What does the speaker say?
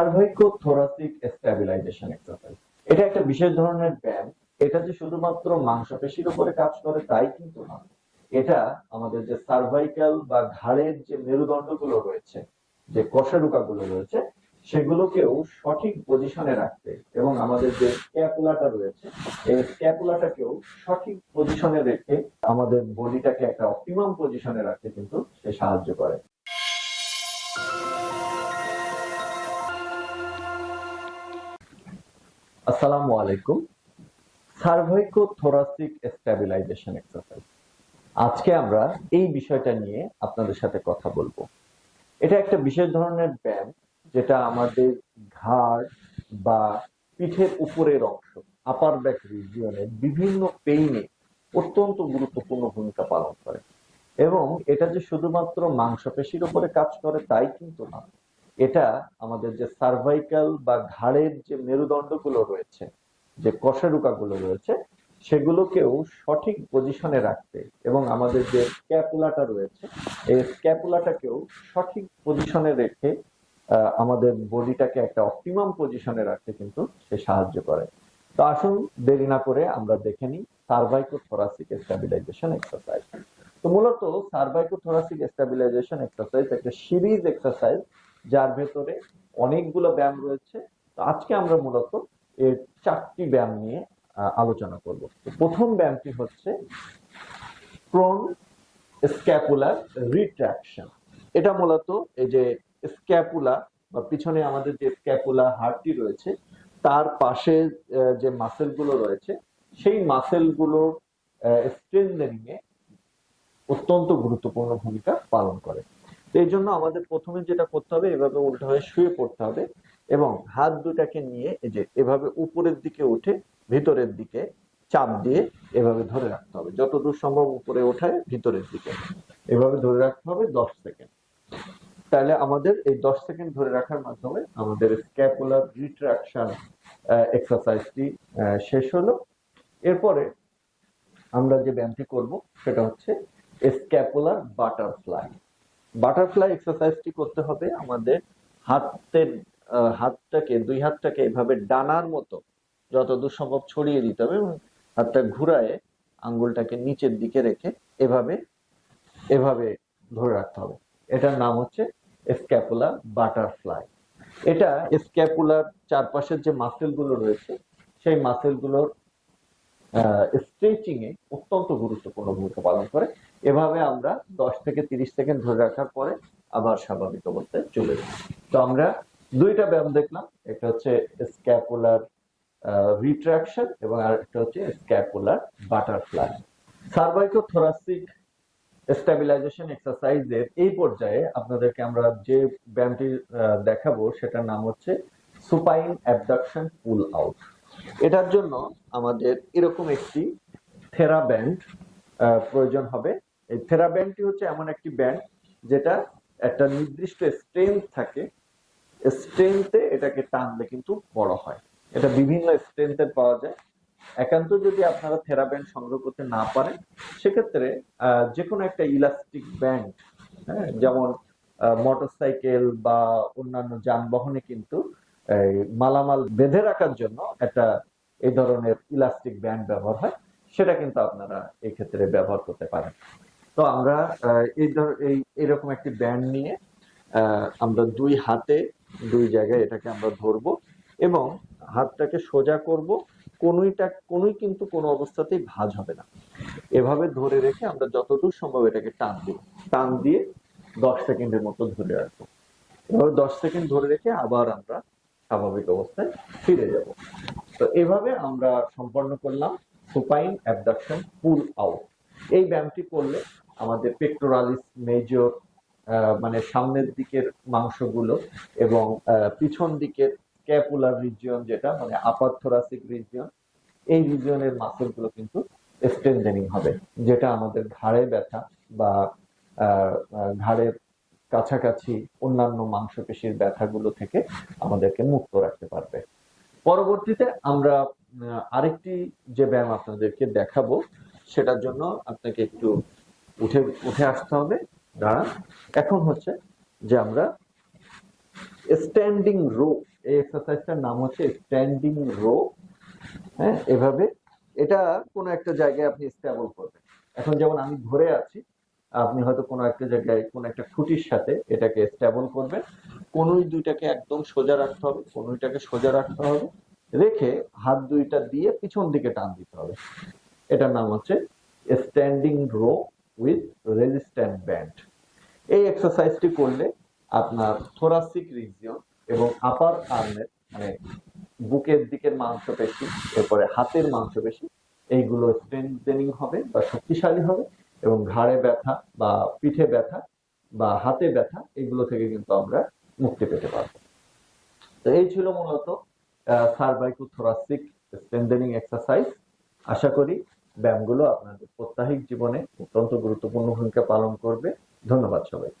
সার্ভাইকো thoracic stabilization exercise. এটা একটা বিশেষ ধরনের ব্যায়াম। এটা যে শুধুমাত্র মাংসপেশির উপরে কাজ করে, তাই কিন্তু না এটা আমাদের যে সার্ভাইকাল বা ঘাড়ের যে মেরুদণ্ডগুলো রয়েছে, যে কষারুকা গুলো রয়েছে, সেগুলোকেও সঠিক পজিশনে রাখতে এবং আমাদের যে স্ক্যাপুলাটা রয়েছে, এই স্ক্যাপুলাটাকেও সঠিক পজিশনে রেখে আমাদের বডিটাকে একটা অপটিমাম পজিশনে রাখতে কিন্তু সে সাহায্য করে। আসসালামু আলাইকুম। Cervico thoracic stabilization exercise. আজকে আমরা এই বিষয়টা নিয়ে আপনাদের সাথে কথা বলব। এটা একটা বিশেষ ধরনের ব্যায়াম, যেটা আমাদের ঘাড় বা পিঠের উপরের অংশ আপার ব্যাক রিজিয়নের বিভিন্ন পেইনে অত্যন্ত গুরুত্বপূর্ণ ভূমিকা পালন করে। এবং এটা যে শুধুমাত্র মাংসপেশির উপরে কাজ করে, তাই কিন্তু না। এটা আমাদের যে সার্ভাইকাল বা ঘাড়ের যে মেরুদণ্ডগুলো রয়েছে, যে কষারুকাগুলো রয়েছে, সেগুলোকেও সঠিক পজিশনে রাখতে এবং আমাদের যে স্ক্যাপুলাটা রয়েছে, এই স্ক্যাপুলাটাকেও সঠিক পজিশনে রেখে আমাদের বডিটাকে একটা অপটিমাম পজিশনে রাখতে কিন্তু সে সাহায্য করে। তো আসুন, দেরি না করে আমরা দেখে নিই সার্ভাইকো থোরাসিক স্ট্যাবিলাইজেশন এক্সারসাইজ তো মূলত সার্ভাইকো থোরাসিক স্ট্যাবিলাইজেশন এক্সারসাইজ একটা সিরিজ এক্সারসাইজ যার ভেতরে অনেকগুলো ব্যায়াম রয়েছে। তো আজকে আমরা মূলত এর চারটি ব্যায়াম নিয়ে আলোচনা করব। প্রথম ব্যায়ামটি হচ্ছে প্রন স্ক্যাপুলার রিট্রাকশন এটা মূলত এই যে স্ক্যাপুলা বা পিছনে আমাদের যে স্ক্যাপুলা হাড়টি রয়েছে, তার পাশে যে মাসেলগুলো রয়েছে, সেই মাসেলগুলোর স্ট্রেংথেনিং এ অত্যন্ত গুরুত্বপূর্ণ ভূমিকা পালন করে। এই জন্য আমাদের প্রথমে যেটা করতে হবে, এভাবে উল্টো হয়ে শুয়ে পড়তে হবে এবং হাত দুটাকে নিয়ে এই যে এভাবে উপরের দিকে উঠে ভিতরের দিকে চাপ দিয়ে এভাবে ধরে রাখতে হবে। যতদূর সম্ভব উপরে ওঠায় ভিতরের দিকে। এভাবে ধরে রাখতে হবে দশ সেকেন্ড। তাহলে আমাদের এই দশ সেকেন্ড ধরে রাখার মাধ্যমে আমাদের স্ক্যাপুলার রিট্রাকশন এক্সারসাইজটি শেষ হলো। এরপরে আমরা যে ব্যায়ামটি করব সেটা হচ্ছে স্ক্যাপুলার বাটারফ্লাই। বাটারফ্লাই এক্সারসাইজটি করতে হবে আমাদের হাতের হাতটাকে, দুই হাতটাকে এভাবে ডানার মতো যতদূর সম্ভব ছড়িয়ে দিতে হবে এবং হাতটা ঘুরায়ে আঙ্গুলটাকে নিচের দিকে রেখে এভাবে এভাবে ধরে রাখতে হবে। এটার নাম হচ্ছে স্ক্যাপুলার বাটারফ্লাই এটা স্ক্যাপুলার চারপাশের যে মাসেলগুলো রয়েছে, সেই মাসেলগুলোর স্ট্রেচিং এ অত্যন্ত গুরুত্বপূর্ণ ভূমিকা পালন করে। এভাবে আমরা দশ থেকে তিরিশ সেকেন্ড ধরে রাখার পরে আবার স্বাভাবিক অবস্থায় চলে যাই। তো আমরা দুইটা ব্যায়াম দেখলাম, একটা হচ্ছে স্ক্যাপুলার রিট্রাকশন এবং আর একটা হচ্ছে scapular butterfly cervico thoracic stabilization এক্সারসাইজের এই পর্যায়ে আপনাদেরকে আমরা যে ব্যায়ামটি দেখাবো, সেটার নাম হচ্ছে সুপাইন অ্যাবডাকশন পুল আউট এটার জন্য আমাদের এরকম একটি থেরা ব্যান্ড প্রয়োজন হবে। এই থেরা ব্যান্ডটি হচ্ছে এমন একটি ব্যান্ড যেটা একটা নির্দিষ্ট স্ট্রেংথ থাকে। স্ট্রেংথে এটাকে টানলে কিন্তু বড় হয়। এটা বিভিন্ন স্ট্রেংথের পাওয়া যায়। একান্ত যদি আপনারা থেরা ব্যান্ড সংগ্রহ করতে না পারেন, সেক্ষেত্রে যে কোনো একটা ইলাস্টিক ব্যান্ড হ্যাঁ যেমন মোটরসাইকেল বা অন্যান্য যানবাহনে কিন্তু মালামাল বেঁধে রাখার জন্য একটা এই ধরনের ইলাস্টিক ব্যান্ড ব্যবহার হয়, সেটা কিন্তু আপনারা এই ক্ষেত্রে ব্যবহার করতে পারেন। তো আমরা এই ধর, এই, এরকম একটি ব্যান্ড নিয়ে আমরা দুই হাতে, দুই জায়গায় এটাকে আমরা ধরবো এবং হাতটাকে সোজা করব, কোনোইটা, কোনোই কিন্তু কোনো অবস্থাতেই ভাঁজ হবে না। এভাবে ধরে রেখে আমরা যতদূর সম্ভব এটাকে টান দিব। টান দিয়ে দশ সেকেন্ডের মতো ধরে রাখব। এভাবে দশ সেকেন্ড ধরে রেখে আবার আমরা স্বাভাবিক অবস্থায় ফিরে যাব। তো এভাবে আমরা সম্পন্ন করলাম সুপাইন অ্যাবডাকশন পুল আউট এই ব্যায়ামটি করলে আমাদের পেক্টোরালিস মেজর মানে সামনের দিকের মাংসগুলো এবং পিছন দিকের ক্যাপুলার রিজিয়ন যেটা মানে আপার থোরাসিক রিজিয়ন এই রিজিয়নের মাসেলগুলো কিন্তু স্ট্রেনথেনিং হবে, যেটা আমাদের ঘাড়ে ব্যথা বা ঘাড়ের কাছাকাছি অন্যান্য মাংসপেশির ব্যথাগুলো থেকে আমাদেরকে মুক্ত রাখতে পারবে। পরবর্তীতে আমরা আরেকটি যে ব্যায়াম আপনাদেরকে দেখাবো, সেটার জন্য আপনাকে একটু উঠে উঠে আসতে হবে। দাঁড়ান। এখন হচ্ছে যে আমরা স্ট্যান্ডিং রো এই এক্সারসাইজটার নাম হচ্ছে স্ট্যান্ডিং রো হ্যাঁ এভাবে। এটা কোনো একটা জায়গায় আপনি স্টেবল করবেন। এখন যেমন আমি ধরে আছি আপনি হয়তো কোনো একটা জায়গায় কোনো একটা খুঁটির সাথে এটাকে স্টেবল করবেন। কোনুই দুইটাকে একদম সোজা রাখতে হবে, কোনুইটাকে সোজা রাখতে হবে। রেখে হাত দুইটা দিয়ে পিছন দিকে টান দিতে হবে। এটার নাম হচ্ছে standing row with resistant band এই এক্সারসাইজটি করলে আপনার থোরাসিক রিজিয়ন এবং আপার আর্মের মানে বুকের দিকের মাংসপেশি এরপরে হাতের মাংসপেশি এইগুলো স্ট্রেংথেনিং হবে বা শক্তিশালী হবে। এবং ঘাড়ে ব্যথা বা পিঠে ব্যথা বা হাতে ব্যথা, এগুলো থেকে কিন্তু আমরা মুক্তি পেতে পারব। তো এই ছিল মূলত সার্ভাইকো থোরাসিক স্ট্রেন্দেনিং এক্সারসাইজ। আশা করি ব্যায়ামগুলো আপনাদের প্রত্যাহিক জীবনে অত্যন্ত গুরুত্বপূর্ণ ভূমিকা পালন করবে। ধন্যবাদ সবাই